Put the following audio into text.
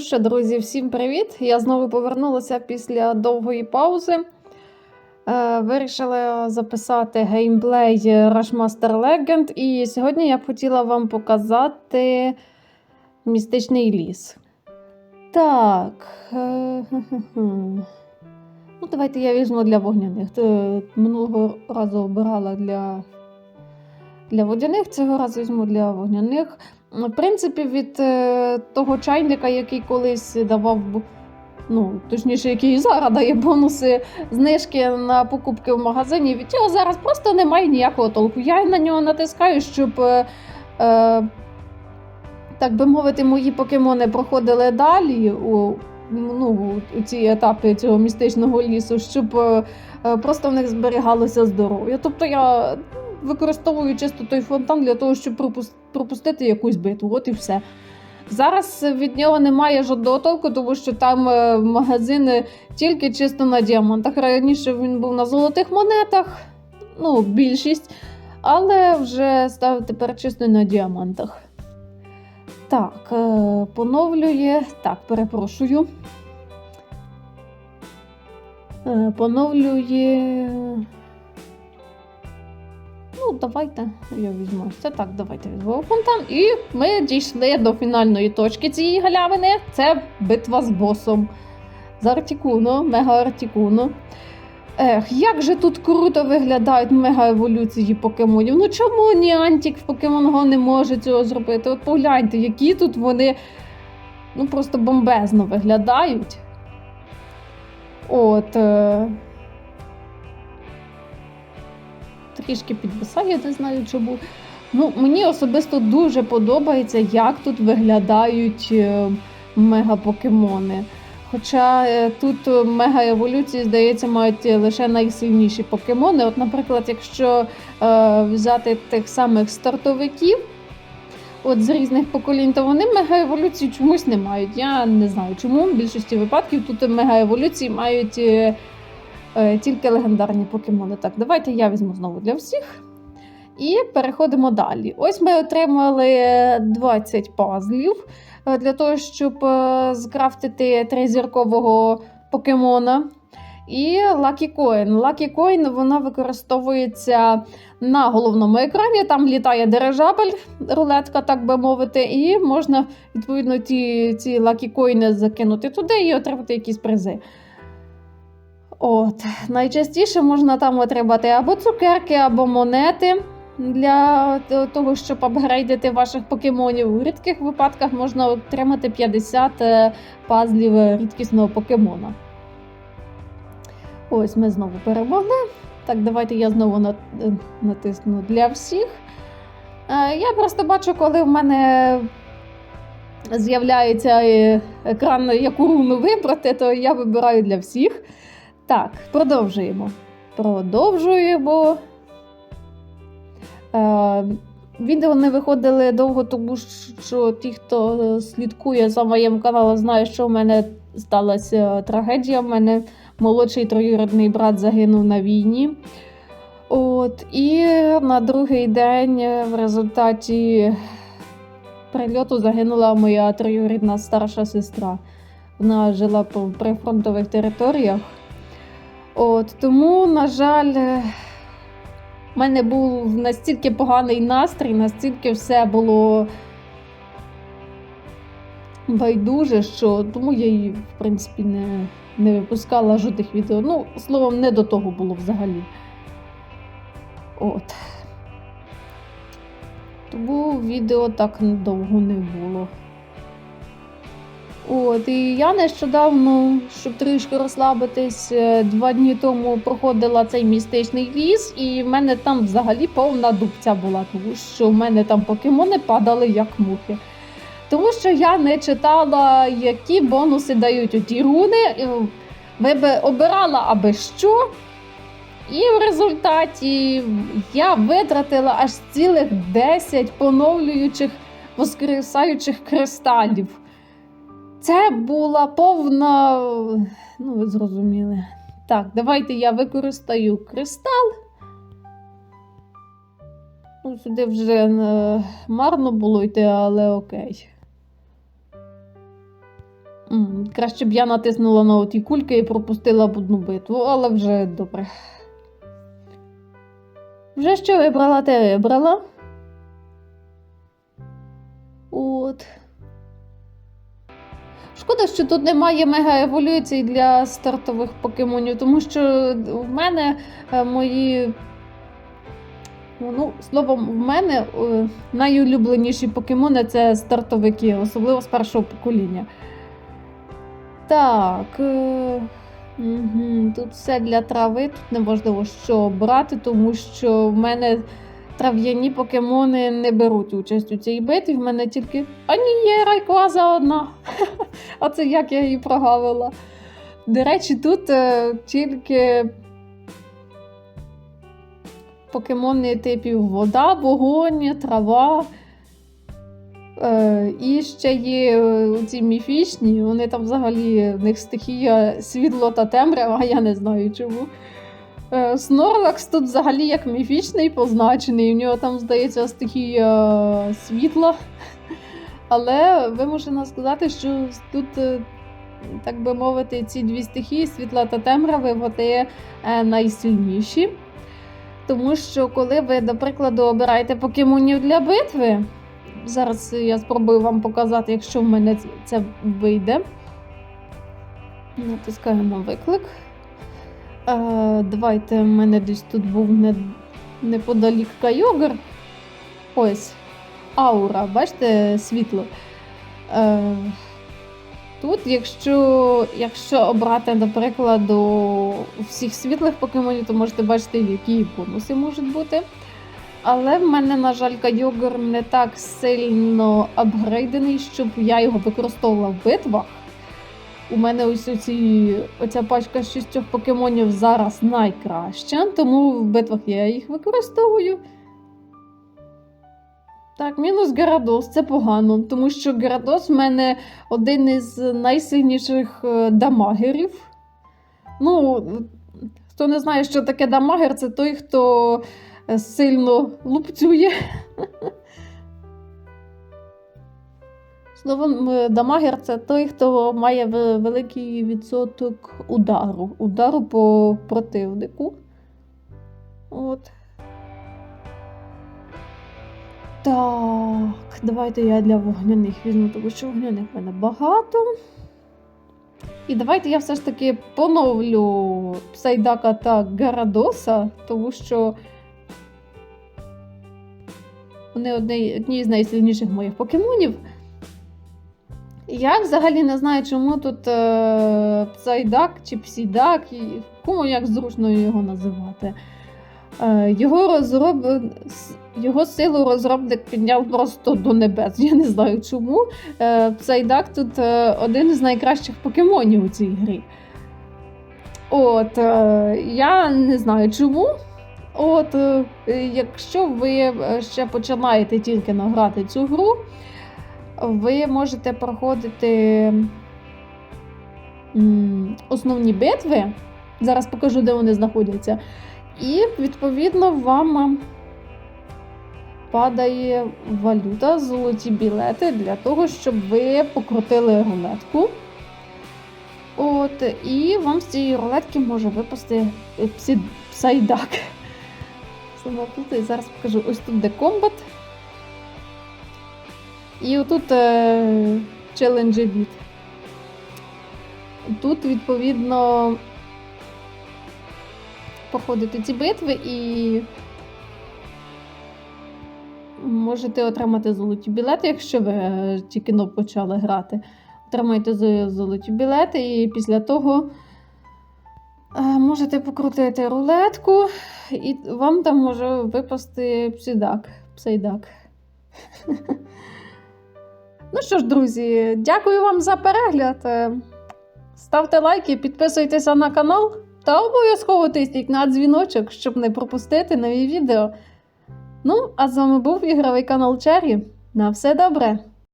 Що, друзі, всім привіт! Я знову повернулася після довгої паузи. Е, вирішила записати геймплей Rushmaster Legend. І сьогодні я б хотіла вам показати містичний ліс. Так. Е. Ну, давайте я візьму для вогняних. Минулого разу обирала для, для водяних, цього разу візьму для вогняних. В принципі, від е, того чайника, який колись давав, ну, точніше, який зараз дає бонуси знижки на покупки в магазині, від цього зараз просто немає ніякого толку. Я на нього натискаю, щоб, е, е, так би мовити, мої покемони проходили далі у, ну, у ці етапи цього містичного лісу, щоб е, просто в них зберігалося здоров'я. Тобто я використовую чисто той фонтан для того, щоб пропустити якусь битву. От і все. Зараз від нього немає жодного толку, тому що там е, магазини тільки чисто на діамантах. Раніше він був на золотих монетах, ну, більшість, але вже став тепер чисто на діамантах. Так, е, поновлює. Так, перепрошую. Е, Поновлює. Давайте я візьму. Це так, давайте візьму фонтан. І ми дійшли до фінальної точки цієї галявини. Це битва з босом. З Артікуно, мега Артікуно. Ех, як же тут круто виглядають мега-еволюції покемонів. Ну чому Ніантік в Pokemon Go не може цього зробити? От погляньте, які тут вони ну просто бомбезно виглядають. От. Е... трішки підвисає, не знаю чому. Ну, мені особисто дуже подобається, як тут виглядають е, мегапокемони. Хоча е, тут е, мега-еволюції, здається, мають лише найсильніші покемони. От, наприклад, якщо е, взяти тих самих стартовиків от з різних поколінь, то вони мега-еволюції чомусь не мають. Я не знаю чому. В більшості випадків тут мега-еволюції мають. Е, тільки легендарні покемони. Так, давайте я візьму знову для всіх. І переходимо далі. Ось ми отримали 20 пазлів е, для того, щоб е, скрафтити тризіркового покемона. І Lucky Coin. Lucky Coin вона використовується на головному екрані. Там літає дирижабель, рулетка, так би мовити, і можна відповідно ті, ці Lucky Coin закинути туди і отримати якісь призи. От, найчастіше можна там отримати або цукерки, або монети для того, щоб апгрейдити ваших покемонів. У рідких випадках можна отримати 50 е, пазлів рідкісного покемона. Ось ми знову перемогли. Так, давайте я знову е, натисну для всіх. Е, Я просто бачу, коли в мене з'являється е, екран, яку руну вибрати, то я вибираю для всіх. Так, продовжуємо. Продовжуємо. Е, відео не виходили довго, тому що ті, хто слідкує за моїм каналом, знає, що в мене сталася трагедія. У мене молодший троюрідний брат загинув на війні. От, і на другий день в результаті прильоту загинула моя троюрідна старша сестра. Вона жила по прифронтових територіях. От, тому, на жаль, е, в мене був настільки поганий настрій, настільки все було байдуже, що тому я її, в принципі, не, не випускала жодних відео. Ну, словом, не до того було взагалі. От. Тому відео так довго не було. От, і я нещодавно, щоб трішки розслабитись, е, два дні тому проходила цей містичний ліс, і в мене там взагалі повна дубця була, тому що в мене там покемони падали як мухи. Тому що я не читала, які бонуси дають оті руни. і виби- Обирала аби що. І в результаті я витратила аж цілих 10 поновлюючих воскресаючих кристалів. Це була повна. Ну, ви зрозуміли. Так, давайте я використаю кристал. Ну, сюди вже е, марно було йти, але окей. Краще б я натиснула на оті кульки і пропустила б одну битву, але вже добре. Вже що вибрала, те вибрала. От. Шкода, що тут немає мега-еволюцій для стартових покемонів, тому що в мене е, мої. Ну, словом, в мене е, найулюбленіші покемони це стартовики, особливо з першого покоління. Так. Угу. Тут все для трави, тут неможливо що брати, тому що в мене трав'яні покемони не беруть участь у цій битві. В мене тільки. А ні, є райклаза одна. А це як я її прогавила. До речі, тут е, тільки покемони типів вода, вогонь, трава. Е, і ще є е, ці міфічні, вони там взагалі в них стихія світло та темрява, я не знаю чому. Е, Снорлакс тут взагалі як міфічний позначений, у нього там, здається, стихія світла. Але вимушена сказати, що тут, е, так би мовити, ці дві стихії світла та темряви вони е, найсильніші. Тому що, коли ви, до прикладу, обираєте покемонів для битви, зараз я спробую вам показати, якщо в мене це вийде. Натискаємо виклик. Е, давайте в мене десь тут був не, неподалік Кайогер. Ось. Аура, бачите, світло. Е, тут, якщо якщо обрати, наприклад, у всіх світлих покемонів, то можете бачити, які бонуси можуть бути. Але в мене, на жаль, Кайогер не так сильно апгрейдений, щоб я його використовувала в битвах. У мене ось оці, оця пачка з шістьох покемонів зараз найкраща, тому в битвах я їх використовую. Так, мінус Герадос, це погано, тому що Герадос в мене один із найсильніших е, дамагерів. Ну, хто не знає, що таке дамагер, це той, хто е, сильно лупцює. Словом, е, дамагер це той, хто має великий відсоток удару. Удару по противнику. От. Так, давайте я для вогняних візьму, тому що вогняних в мене багато. І давайте я все ж таки поновлю Псайдака та Гарадоса, тому що вони одні, одні з найсильніших моїх покемонів. Я взагалі не знаю, чому тут е, Псайдак чи Псідак, і кому як зручно його називати. Е, його, розроб... його силу розробник підняв просто до небес. Я не знаю чому. Е, Псайдак тут е, один з найкращих покемонів у цій грі. От, е, я не знаю чому. От, е, якщо ви ще починаєте тільки награти цю гру, ви можете проходити основні битви. Зараз покажу, де вони знаходяться. І, відповідно, вам падає валюта, золоті білети для того, щоб ви покрутили рулетку. От, і вам з цієї рулетки може випасти псайдак. Зараз покажу. Ось тут де комбат. І отут е, челенджі від. Тут, відповідно, проходите ці битви і можете отримати золоті білети, якщо ви е, тільки но почали грати. Отримаєте золоті білети, і після того е, можете покрутити рулетку, і вам там може випасти псидак. Псейдак. Ну що ж, друзі, дякую вам за перегляд. Е, Ставте лайки, підписуйтеся на канал та обов'язково тисніть на дзвіночок, щоб не пропустити нові відео. Ну, а з вами був ігровий канал Черрі. На все добре!